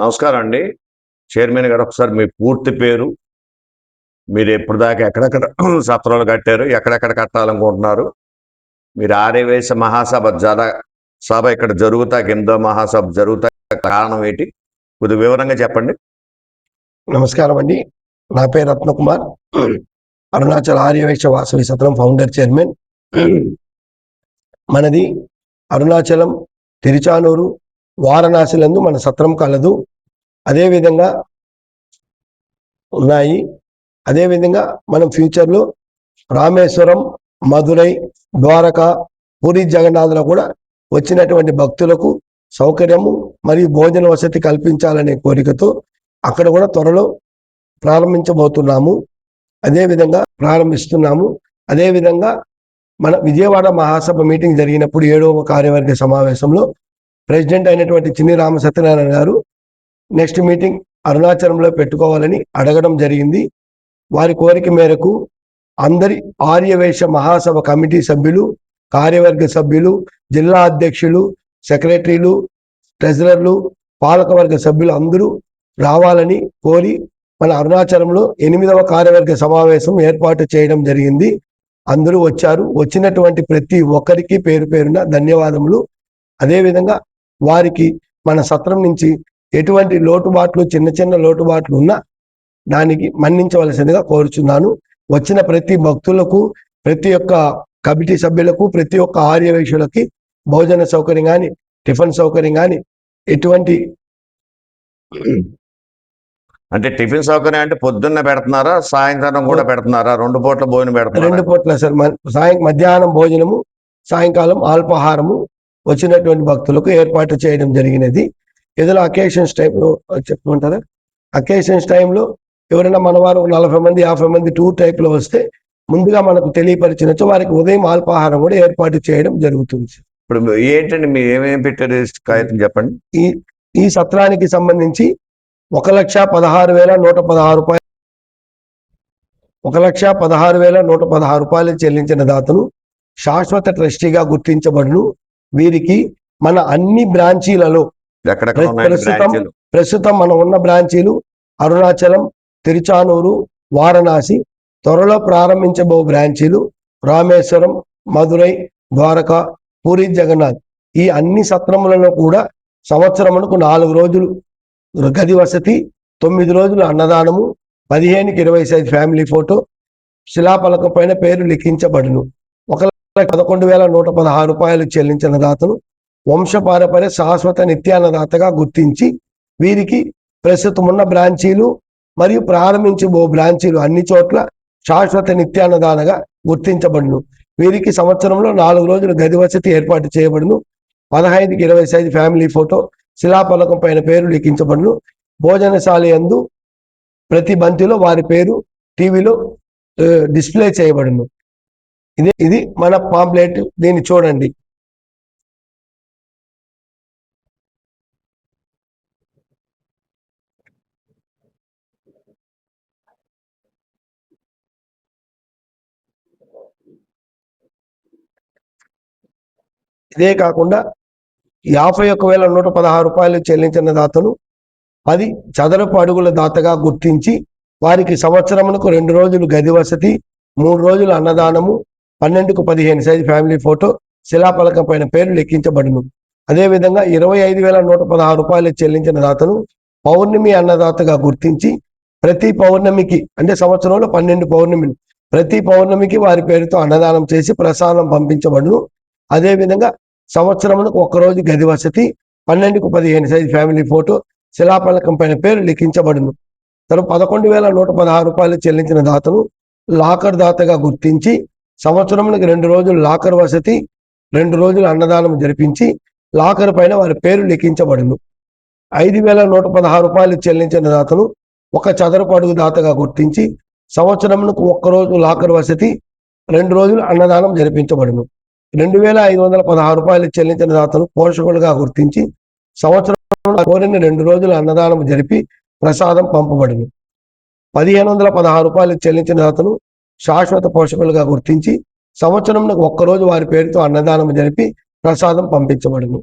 నమస్కారం అండి. చైర్మన్ గారు ఒకసారి మీ పూర్తి పేరు మీరు ఎప్పుడు దాకా ఎక్కడెక్కడ సత్రాలు కట్టారు ఎక్కడెక్కడ కట్టాలనుకుంటున్నారు? మీరు ఆర్యవేశ మహాసభ జర సభ ఇక్కడ జరుగుతా కింద మహాసభ జరుగుతా కారణం ఏంటి? కొద్దిగా వివరంగా చెప్పండి. నమస్కారం అండి. నా పేరు రత్నకుమార్. అరుణాచల్ ఆర్యవేశ వాసవి సత్రం ఫౌండర్ చైర్మన్. మనది అరుణాచలం తిరుచానూరు వారణాసిలందు మన సత్రం కలదు. అదేవిధంగా ఉన్నాయి. అదేవిధంగా మనం ఫ్యూచర్లో రామేశ్వరం మధురై ద్వారక పూరి జగన్నాథ్లో కూడా వచ్చినటువంటి భక్తులకు సౌకర్యము మరియు భోజన వసతి కల్పించాలనే కోరికతో అక్కడ కూడా త్వరలో ప్రారంభించబోతున్నాము. అదేవిధంగా ప్రారంభిస్తున్నాము. అదేవిధంగా మన విజయవాడ మహాసభ మీటింగ్ జరిగినప్పుడు ఏడవ కార్యవర్గ సమావేశంలో ప్రెసిడెంట్ అయినటువంటి చిన్ని రామ సత్యనారాయణ గారు నెక్స్ట్ మీటింగ్ అరుణాచలంలో పెట్టుకోవాలని అడగడం జరిగింది. వారి కోరిక మేరకు అందరి ఆర్యవేశ మహాసభ కమిటీ సభ్యులు కార్యవర్గ సభ్యులు జిల్లా అధ్యక్షులు సెక్రటరీలు ట్రెజరర్లు పాలకవర్గ సభ్యులు అందరూ రావాలని కోరి మన అరుణాచలంలో ఎనిమిదవ కార్యవర్గ సమావేశం ఏర్పాటు చేయడం జరిగింది. అందరూ వచ్చారు. వచ్చినటువంటి ప్రతి ఒక్కరికి పేరు పేరున ధన్యవాదములు. అదేవిధంగా వారికి మన సత్రం నుంచి ఎటువంటి లోటుబాట్లు చిన్న చిన్న లోటుబాట్లు ఉన్నా దానికి మన్నించవలసిందిగా కోరుచున్నాను. వచ్చిన ప్రతి భక్తులకు ప్రతి ఒక్క కమిటీ సభ్యులకు ప్రతి ఒక్క ఆర్యవేశులకి భోజన సౌకర్యం కానీ టిఫిన్ సౌకర్యం కానీ ఎటువంటి అంటే టిఫిన్ సౌకర్యం అంటే పొద్దున్న పెడుతున్నారా సాయంత్రం కూడా పెడుతున్నారా? రెండు పూట్ల భోజనం రెండు పెడుతున్నారా పూట్ల సార్ సాయం మధ్యాహ్నం భోజనము సాయంకాలం అల్పాహారము వచ్చినటువంటి భక్తులకు ఏర్పాటు చేయడం జరిగినది. ఏదైనా అకేషన్స్ టైంలో చెప్పుకుంటారా అకేషన్స్ టైంలో ఎవరైనా మన వారు నలభై మంది యాభై మంది టూర్ టైప్లో వస్తే ముందుగా మనకు తెలియపరిచినచో వారికి ఉదయం అల్పాహారం కూడా ఏర్పాటు చేయడం జరుగుతుంది. ఇప్పుడు ఏంటండి? మీరు ఏమేమి పెట్టారు కాగితం చెప్పండి. ఈ ఈ సత్రానికి సంబంధించి ఒక లక్ష పదహారు వేల నూట పదహారు రూపాయలు ఒక లక్ష పదహారు వేల నూట పదహారు రూపాయలు చెల్లించిన దాతను శాశ్వత ట్రస్టీగా గుర్తించబడును. వీరికి మన అన్ని బ్రాంచీలలో ప్రస్తుతం- మనం ఉన్న బ్రాంచీలు అరుణాచలం తిరుచానూరు వారణాసి త్వరలో ప్రారంభించబో బ్రాంచీలు రామేశ్వరం మధురై ద్వారక పూరి జగన్నాథ్. ఈ అన్ని సత్రములలో కూడా సంవత్సరమునకు నాలుగు రోజులు గది వసతి తొమ్మిది రోజులు అన్నదానము పదిహేనుకి ఇరవై సైజ్ ఫ్యామిలీ ఫోటో శిలాపలకం పైన పేరు లిఖించబడును. ఒక పదకొండు వేల నూట పదహారు రూపాయలు చెల్లించిన దాతను వంశపారపర్య శాశ్వత నిత్యాన్నదాతగా గుర్తించి వీరికి ప్రస్తుతం ఉన్న బ్రాంచీలు మరియు ప్రారంభించబో బ్రాంచీలు అన్ని చోట్ల శాశ్వత నిత్యాన్నదానగా గుర్తించబడును. వీరికి సంవత్సరంలో నాలుగు రోజులు గది వసతి ఏర్పాటు చేయబడును. పదహైదుకి ఇరవై ఐదు ఫ్యామిలీ ఫోటో శిలాఫలకం పైన పేరు లిఖించబడును. భోజనశాల ఎందు ప్రతి బంతిలో వారి పేరు టీవీలో డిస్ప్లే చేయబడును. ఇది ఇది మన పాంప్లెట్. దీన్ని చూడండి. ఇదే కాకుండా యాభై ఒక్క వేల నూట పదహారు రూపాయలు చెల్లించిన దాతను పది చదరపు అడుగుల దాతగా గుర్తించి వారికి సంవత్సరమునకు రెండు రోజులు గది వసతి మూడు రోజులు అన్నదానము పన్నెండుకు పదిహేను సైజు ఫ్యామిలీ ఫోటో శిలాఫలకం పైన పేరు లెక్కించబడును అదేవిధంగా ఇరవై ఐదు వేల నూట పదహారు రూపాయలు చెల్లించిన దాతను పౌర్ణమి అన్నదాతగా గుర్తించి ప్రతి పౌర్ణమికి అంటే సంవత్సరంలో పన్నెండు పౌర్ణమి ప్రతి పౌర్ణమికి వారి పేరుతో అన్నదానం చేసి ప్రసాదం పంపించబడును. అదేవిధంగా సంవత్సరమునకు ఒక్కరోజు గది వసతి పన్నెండుకు పదిహేను సైజు ఫ్యామిలీ ఫోటో శిలాఫలకం పైన పేరు లిఖించబడును. తను పదకొండు వేల నూట పదహారు రూపాయలు చెల్లించిన దాతను లాకర్ దాతగా గుర్తించి సంవత్సరంలోకి రెండు రోజులు లాకర్ వసతి రెండు రోజులు అన్నదానం జరిపించి లాకర్ పైన వారి పేరు లిఖించబడును. ఐదు వేల నూట పదహారు రూపాయలు చెల్లించిన దాతను ఒక చదరపు అడుగు దాతగా గుర్తించి సంవత్సరమునకు ఒక్కరోజు లాకర్ వసతి రెండు రోజులు అన్నదానం జరిపించబడును. రెండు వేల ఐదు వందల పదహారు రూపాయలు చెల్లించిన దాతను పోషకులుగా గుర్తించి సంవత్సరం కోరిన రెండు రోజులు అన్నదానం జరిపి ప్రసాదం పంపబడును. పదిహేను వందల పదహారు రూపాయలు చెల్లించిన దాతను శాశ్వత పోషకులుగా గుర్తించి సంవత్సరంలో ఒక్కరోజు వారి పేరుతో అన్నదానం జరిపి ప్రసాదం పంపించబడును.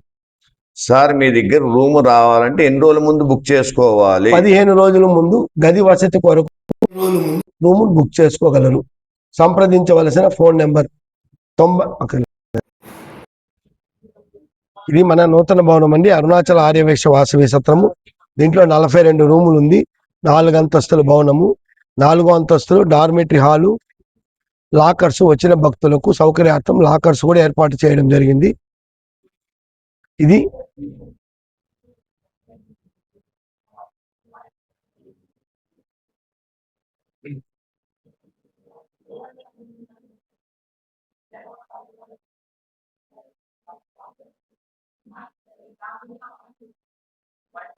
సార్ మీ దగ్గర రూమ్ రావాలంటే ఎన్ని రోజుల ముందు బుక్ చేసుకోవాలి? పదిహేను రోజుల ముందు గది వసతి కొరకు రూమ్ బుక్ చేసుకోగలరు సంప్రదించవలసిన ఫోన్ నెంబర్ తొంభై ఇది మన నూతన భవనం అండి. అరుణాచల ఆర్యవేశ వాసవి సత్రము. దీంట్లో నలభై రెండు రూములు ఉంది నాలుగు అంతస్తుల భవనము. నాలుగో అంతస్తులు డార్మెటరీ హాలు. లాకర్స్ వచ్చిన భక్తులకు సౌకర్యార్థం లాకర్స్ కూడా ఏర్పాటు చేయడం జరిగింది. ఇది 啊，对，然后你到。